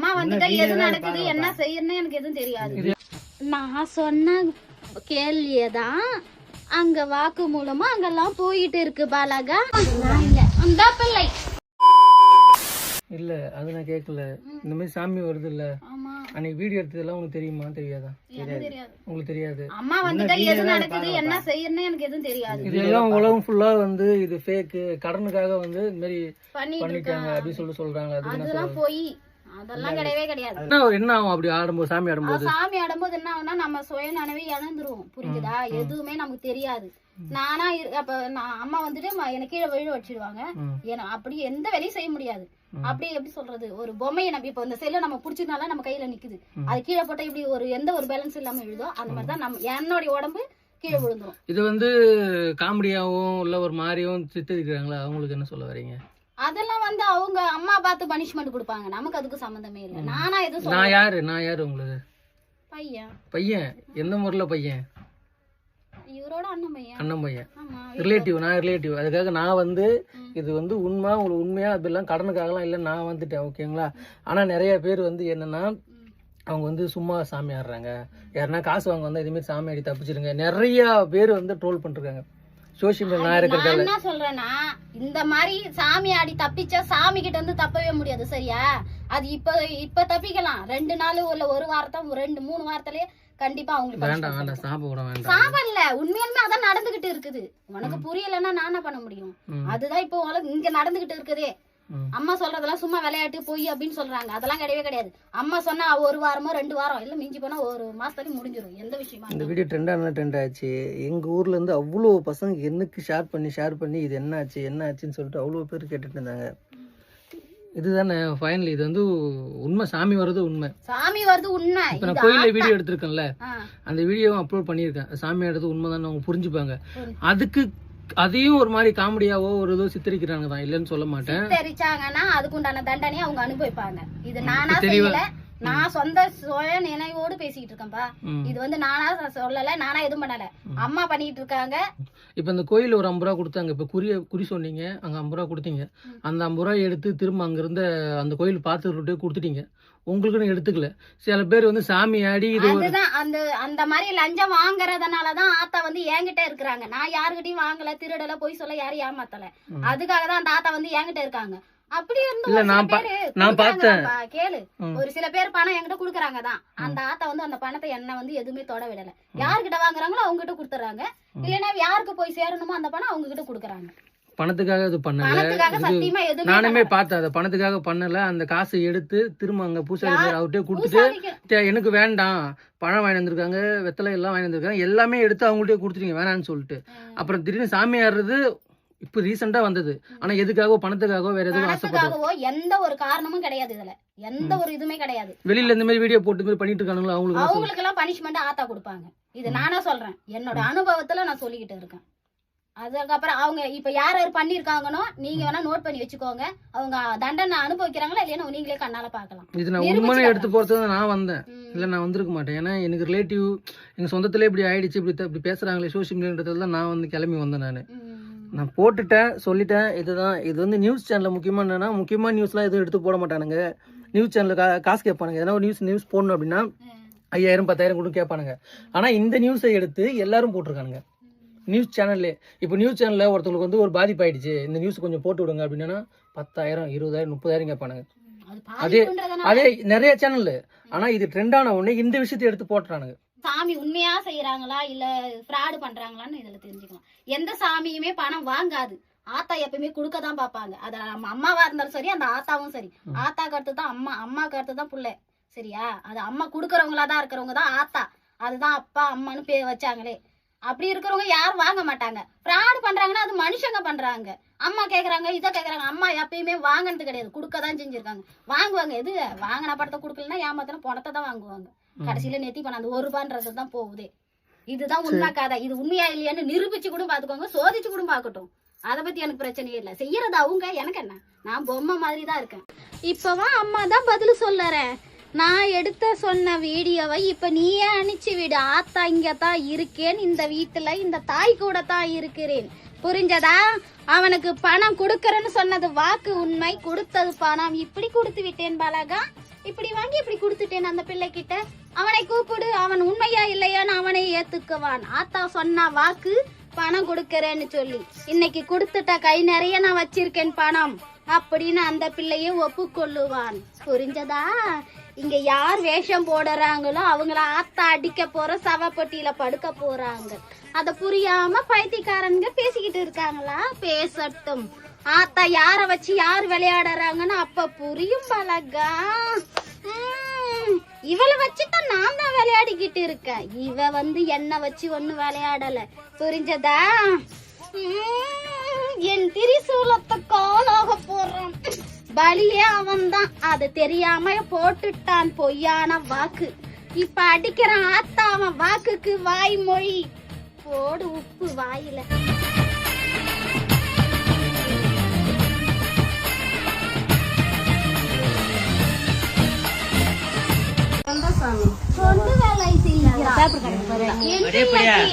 அம்மா வந்துட்டா எது நடக்குது. என்ன செய்யணும்னு எனக்கு எதுவும் தெரியாது. நான் சொன்ன கேள்வியை தான் அங்க வாக்கு மூலமா அங்கெல்லாம் போயிட்டு இருக்கு பாலகா. அந்த பிள்ளை. இல்ல அது நான் கேட்கல இந்த மாதிரி சாமி வருது இல்ல ஆமா. அன்னைக்கு வீடியோ எடுத்ததெல்லாம் உங்களுக்கு தெரியுமா? தெரியாதா? தெரியாது. உங்களுக்கு தெரியாது. அம்மா வந்துட்டா எது நடக்குது என்ன செய்யணும்னு எனக்கு எதுவும் தெரியாது. இதெல்லாம் உலகம் ஃபுல்லா வந்து இது ஃபேக்கு கடனுக்காக வந்து இந்த மாதிரி பண்ணிட்டு பண்ணிட்டாங்க அப்படின்னு சொல்லி சொல்றாங்க. அதெல்லாம் போய் அதெல்லாம் கிடையவே கிடையாது. என்ன என்ன ஆகும்? அப்படி ஆடும்போது சாமி ஆடும்போது? சாமி ஆடும்போது என்ன ஆகும்னா நம்ம சுய நினைவே இழந்துருவோம் புரியுதா எதுவுமே நமக்கு தெரியாது. நானா அப்ப நான் அம்மா வந்துட்டு எனக்கு கீழே விழ வச்சிடுவாங்க ம். ஏன்னா அப்படி எந்த வேலையும் செய்ய முடியாது. அப்படி எப்படி சொல்றது? ஒரு பொம்மையை நம்ம இப்ப இந்த செல்ல நம்ம புடிச்சதுனால நம்ம கையில நிக்குது. அது கீழே போட்டா இப்படி ஒரு எந்த ஒரு பேலன்ஸ் இல்லாம விழுதோ அந்த மாதிரி தான் நம்ம என்னுடைய உடம்பு கீழே விழுந்துரும். இது வந்து காமெடியாவும் இல்ல ஒரு மாதிரியும் சித்தரிக்கிறாங்களா? அவங்களுக்கு என்ன சொல்ல வரீங்க? அதெல்லாம் வந்து அவங்க அம்மா பார்த்து பனிஷ்மெண்ட் கொடுப்பாங்க. நமக்கு அதுக்கு சம்மந்தமே இல்லை. நானா எதுவும் சொல்ல நான் யாரு? நான் யாரு உங்களுக்கு? பையன். பையன்? எந்த முறையில பையன்? இவரோட அண்ணன் பையன். அண்ணன் பையன். ஆமா ரிலேட்டிவ் நான் ரிலேட்டிவ் அதுக்காக நான் வந்து இது வந்து உண்மை உங்களுக்கு உண்மையா அதெல்லாம் கடனுக்காகலாம் இல்லை நான் வந்துட்டேன் ஓகேங்களா? ஆனா நிறைய பேர் வந்து என்னன்னா அவங்க வந்து சும்மா சாமி ஆடுறாங்க. யாருன்னா காசு வாங்க வந்தா இதுமாரி சாமி ஆடி தப்பிச்சிருங்க. நிறைய பேர் வந்து ட்ரோல் பண்ணிருக்காங்க. மீடியா நான் இருக்கிறதால. என்ன சொல்றேன்னா இந்த மாதிரி சாமி ஆடி தப்பிச்சா சாமி கிட்ட இருந்து தப்பவே முடியாது சரியா? அது இப்ப இப்ப தப்பிக்கலாம். ரெண்டு நாள் இல்ல ஒரு வாரத்தம் ரெண்டு மூணு வாரத்திலே கண்டிப்பா அவங்களுக்கு வேண்டாம் வேண்டாம். சாப்பிட கூட வேண்டாம். சாபல்ல உண்மையாலுமே அதான் நடந்துகிட்டு இருக்குது. உனக்கு புரியலன்னா நான் என்ன பண்ண முடியும். அதுதான் இப்போ உனக்கு இங்க நடந்துகிட்டு இருக்குதே. அம்மா சொல்றதெல்லாம் சும்மா விளையாட்டு பொய் அப்படின்னு சொல்றாங்க. அதெல்லாம் கிடையவே கிடையாது. அம்மா சொன்னா ஒரு வாரமோ ரெண்டு வாரம் இல்ல மிஞ்சி போனா ஒரு மாசத்துலயும் முடிஞ்சிரும். எந்த விஷயமா இந்த வீடியோ ட்ரெண்டான ட்ரெண்ட் ஆச்சு. எங்க ஊர்ல இருந்து அவ்வளோ பசங்க எனக்கு ஷேர் பண்ணி ஷேர் பண்ணி இது என்ன ஆச்சு என்ன ஆச்சுன்னு சொல்லிட்டு அவ்வளோ பேர் கேட்டுட்டு இருந்தாங்க. இதுதானே ஃபைனல் இது வந்து உண்மை. சாமி வர்றது உண்மை. சாமி வருது உண்மை. இப்போ நான் கோயில்ல வீடியோ எடுத்திருக்கேன்ல. அந்த வீடியோவும் அப்லோட் பண்ணியிருக்கேன். சாமி ஆடுறது உண்மைதான் அவங்க புரிஞ்சுப்பாங்க. புரிஞ்சு. அதுக்கு அதையும் ஒரு மாதிரி காமெடியாவோ ஒரு இதோ சித்தரிக்கிறாங்க தான் இல்லைன்னு சொல்ல மாட்டேன். தெரிச்சாங்கன்னா அதுக்கு உண்டான தண்டனையை அவங்க அனுபவிப்பாங்க. இது நானா செய்யல. நான் சொந்த சுய நினைவோடு பேசிட்டு இருக்கேன்ப்பா ம். இது வந்து நானா சொல்லல நானா எதுவும் பண்ணல. அம்மா பண்ணிட்டு இருக்காங்க. இப்போ இந்த கோயில் ஒரு ஐம்பது ரூபா கொடுத்தாங்க. இப்போ குறி குறி சொன்னீங்க. அங்கே ஐம்பது ரூபா கொடுத்தீங்க. அந்த ஐம்பது ரூபா எடுத்து திரும்ப அங்கிருந்த அந்த கோயில் பார்த்துட்டு கொடுத்துட்டீங்க. உங்களுக்குன்னு எடுத்துக்கல. சில பேர் வந்து சாமி ஆடி அதுதான் அந்த அந்த மாதிரி லஞ்சம் வாங்குறதுனாலதான் ஆத்தா வந்து என்கிட்ட இருக்கிறாங்க. நான் யாருகிட்டயும் வாங்கல திருடல போய் சொல்ல யாரும் ஏமாத்தல. அதுக்காக தான் அந்த ஆத்தா வந்து என்கிட்ட இருக்காங்க. அப்படி இருந்து நான் பா- பேரு நான் கொடுக்குறாங்கப்பா, கேளு. ஒரு சில பேர் பணம் என்கிட்ட குடுக்குறாங்க தான் அந்த ஆத்தா வந்து அந்த பணத்தை என்ன வந்து எதுவுமே தொட விடல. யார்கிட்ட வாங்குறாங்களோ அவங்க கிட்ட கொடுத்துறாங்க இல்லைன்னா யாருக்கு போய் சேரணுமோ அந்த பணம் அவங்க கிட்ட குடுக்குறாங்க. பணத்துக்காக இது பண்ணல நானுமே பார்த்தேன் அதை பணத்துக்காக பண்ணல. அந்த காசை எடுத்து திரும்ப அங்க பூசாரி அவர்கிட்ட கொடுத்துட்டு பூசாரிக்கு- "தே, எனக்கு வேண்டாம். பணம் வாங்கி வந்திருக்காங்க வெத்தலை எல்லாம் வாங்கி வந்திருக்காங்க. எல்லாமே எடுத்து அவங்கள்ட்டே கொடுத்துட்டீங்க வேணாம்னு சொல்லிட்டு. அப்புறம் திடீர்னு சாமி ஆடுறது இப்போ ரீசெண்டா வந்தது. ஆனா எதுக்காகவோ பணத்துக்காகவோ வேற எதுவும் ஆசைப்பட்டோம் பணத்துக்காகவோ எந்த ஒரு காரணமும் கிடையாது இதுல. எந்த ஒரு இதுவுமே கிடையாது. வெளியில இந்த மாதிரி வீடியோ போட்டு மாதிரி பண்ணிட்டு இருக்கானுங்களா? அவங்களுக்கு சொல்றது? அவங்களுக்கு எல்லாம் பனிஷ்மெண்ட் ஆத்தா கொடுப்பாங்க. இது நானா சொல்றேன். என்னோட அனுபவத்துல நான் சொல்லிக்கிட்டு இருக்கேன். அதுக்கப்புறம் அவங்க இப்ப யார் யார் பண்ணிருக்காங்கனோ நீங்க வேணா நோட் பண்ணி வச்சுக்கோங்க. அவங்க தண்டனை அனுபவிக்கிறாங்களா இல்லையா நீங்களே கண்ணால பாக்கலாம் இது நான் உண்மையை. எடுத்து போறது தான் நான் வந்தேன். இல்ல நான் வந்திருக்க மாட்டேன். ஏன்னா எனக்கு ரிலேட்டிவ் எங்க சொந்தத்திலே இப்படி ஆயிடுச்சு இப்படி இப்படி பேசுறாங்களே சோஷியல் மீடியான்றதுல தான் நான் வந்து கிளம்பி வந்தேன் நான். நான் போட்டுட்டேன் சொல்லிட்டேன். இதுதான் இது வந்து நியூஸ் சேனல்ல முக்கியமா என்னன்னா முக்கியமான நியூஸ்லாம் எதுவும் எடுத்து போட மாட்டானுங்க. நியூஸ் சேனல்ல கா காசு கேட்பானுங்க. எதனா ஒரு நியூஸ் நியூஸ் போடணும் அப்படின்னா ஐயாயிரம் பத்தாயிரம் கூட கேட்பானுங்க. ஆனா இந்த நியூஸை எடுத்து எல்லாரும் போட்டிருக்கானுங்க. நியூஸ் சேனல்லே இப்போ நியூஸ் சேனல்ல ஒருத்தவங்களுக்கு வந்து ஒரு பாதிப்பு ஆயிடுச்சு இந்த நியூஸ் கொஞ்சம் போட்டு விடுங்க அப்படின்னா பத்தாயிரம் இருபதாயிரம் முப்பதாயிரம் கேட்பானுங்க. அது அதே- நிறைய சேனல் ஆனா இது ட்ரெண்ட் ஆன உடனே இந்த விஷயத்தை எடுத்து போட்டுறானுங்க. சாமி உண்மையா செய்யறாங்களா இல்ல ஃப்ராடு பண்றாங்களான்னு இதுல தெரிஞ்சுக்கலாம். எந்த சாமியுமே பணம் வாங்காது. ஆத்தா எப்பயுமே கொடுக்க தான் பாப்பாங்க அது நம்ம அம்மாவா இருந்தாலும் சரி அந்த ஆத்தாவும் சரி. ஆத்தாக்கு அடுத்து தான் அம்மா அம்மாக்கு அடுத்து தான் புள்ள. சரியா? அது அம்மா கொடுக்கறவங்களா தான் இருக்கிறவங்க தான் ஆத்தா. அதுதான் அப்பா அம்மான்னு பேர் வச்சாங்களே. அப்படி இருக்கிறவங்க யாரும் வாங்க மாட்டாங்க. ஃப்ராடு பண்றாங்கன்னா அது மனுஷங்க பண்றாங்க. அம்மா கேக்குறாங்க இதை கேக்குறாங்க. அம்மா எப்பயுமே வாங்கினது கிடையாது. கொடுக்க தான் செஞ்சிருக்காங்க. வாங்குவாங்க. எது? வாங்கின படத்தை கொடுக்கலன்னா ஏமாத்தின பணத்தை தான் வாங்குவாங்க. கடைசியில நெத்தி பண்ண அந்த ஒரு ரூபான்றது தான் போகுதே. இதுதான் உண்மை கதை. இது உண்மையா இல்லையான்னு நிரூபிச்சு கூட பாத்துக்கோங்க சோதிச்சு கூட பாக்கட்டும் அத பத்தி எனக்கு பிரச்சனையே இல்ல. செய்யறது அவங்க எனக்கு என்ன? நான் பொம்மை மாதிரி தான் இருக்கேன். இப்பதான் அம்மா தான் பதில் சொல்லறேன். நான் எடுத்த சொன்ன வீடியோவை இப்ப நீயே அனுப்பிச்சு விடு. ஆத்தா இங்க தான் இருக்கேன். இந்த வீட்டுல இந்த தாய் கூட தான் இருக்கிறேன். புரிஞ்சதா? அவனுக்கு பணம் கொடுக்கறேன்னு சொன்னது வாக்கு உண்மை. கொடுத்தது பணம். இப்படி கொடுத்து விட்டேன் பாலகா. இப்படி வாங்கி இப்படி கொடுத்துட்டேன் அந்த பிள்ளை கிட்ட அவனை கூப்பிடு அவன் உண்மையா இல்லையான்னு அவனை ஏத்துக்குவான். ஆத்தா சொன்னா வாக்கு பணம் கொடுக்கறேன்னு சொல்லி. இன்னைக்கு கொடுத்துட்ட கை நிறைய நான் வச்சிருக்கேன் பணம். அப்படின்னு அந்த பிள்ளையை ஒப்புக்கொள்ளுவான். புரிஞ்சதா? இங்க யார் வேஷம் போடுறாங்களோ அவங்கள ஆத்தா அடிக்க போற சவப்பட்டியில படுக்க போறாங்க. அத புரியாம பைத்தியக்காரங்க பேசிக்கிட்டு இருக்காங்களா? பேசட்டும். ஆத்தா யார வச்சு யார் விளையாடுறாங்கன்னு அப்ப புரியும் பழகா இவளை வச்சு வச்சுதான் நான் தான் விளையாடிக்கிட்டு இருக்கேன். இவ வந்து என்ன வச்சு ஒண்ணு விளையாடல. புரிஞ்சதா? என் திரிசூலத்தை காலாக போடுறான். பலியே அவன்தான். அது தெரியாம போட்டுட்டான் பொய்யான வாக்கு. இப்ப அடிக்கிற ஆத்தா அவன் வாக்குக்கு வாய் மொழி போடு உப்பு வாயில.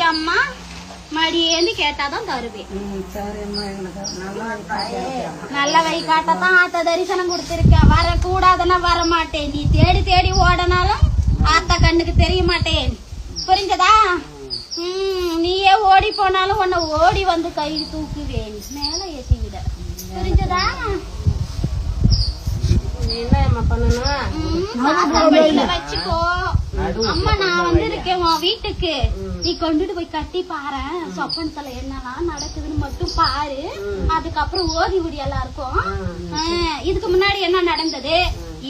அம்மா மடியேந்து கேட்டாதான் தருவேன். நல்ல வழி காட்டத்தான் ஆத்த தரிசனம் கொடுத்திருக்கேன் வர கூடாதுன்னா வர மாட்டேன் நீ தேடி தேடி ஓடனாலும் ஆத்தா கண்ணுக்கு தெரிய மாட்டேன். புரிஞ்சதா? ம் நீயே ஓடி போனாலும் உன்னை ஓடி வந்து கை தூக்குவேன். மேல ஏத்தி விட புரிஞ்சதா ம், வாசப்படியில வச்சுக்கோ. அம்மா நான் வந்து இருக்கேன் உன் வீட்டுக்கு. நீ கொண்டுட்டு போய் கட்டி பாரு சொப்பனத்துல என்னலாம் நடக்குதுன்னு மட்டும் பாரு. அதுக்கப்புறம் ஓதி விடி எல்லாருக்கும் ஆ, இதுக்கு முன்னாடி என்ன நடந்தது?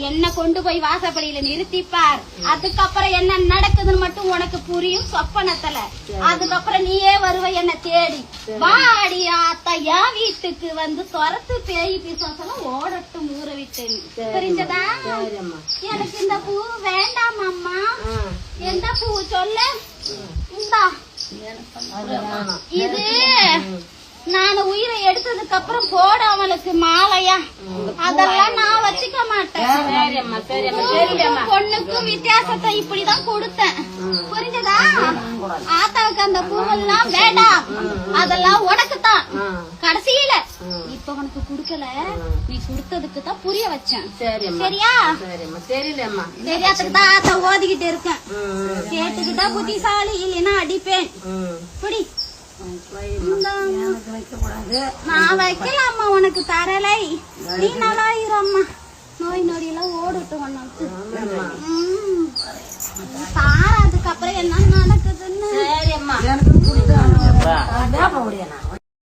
என்ன கொண்டு போய் வாசப்படியில நிறுத்திப்பார்? அதுக்கப்புறம் என்ன நடக்குதுன்னு மட்டும் உனக்கு புரியும் சொப்பனத்துல. அதுக்கப்புறம் நீயே வருவ என்ன தேடி. வாடி ஆத்தா என் வீட்டுக்கு வந்து துரத்து பேய் பிசாசெல்லாம் ஓடட்டும் ஊற விட்டு. புரிஞ்சதா? எனக்கு இந்த பூ வேண்டாம் அம்மா. எந்த பூ சொல்லு? இந்தா. இது நான் உயிரை எடுத்ததுக்கு அப்புறம் அவனுக்கு மாலையா? அதெல்லாம் நான் வச்சுக்க மாட்டேன். பொண்ணுக்கும் வித்தியாசத்தை இப்படிதான் கொடுத்தேன். புரிஞ்சதா? ஆத்தாவுக்கு அந்த பூவெல்லாம் வேண்டாம். அதெல்லாம் உனக்குத்தான். கடைசியில இப்ப உனக்கு குடுக்கல. நீ கொடுத்ததுக்கு தான் புரிய வச்சேன். சரியா? தெரியாததுக்கு தான் ஆத்தா ஓதிக்கிட்டு இருக்கேன். கேட்டுக்கிட்டா புத்திசாலி இல்லைன்னா அடிப்பேன். புடி நான் வைக்கலாம்மா உனக்கு தரலை. நீ நல்லாயிரம்மா. நோய் நொடியெல்லாம் ஓடட்டும் உனக்கு. பாரு அதுக்கப்புறம் என்ன நடக்குதுன்னு.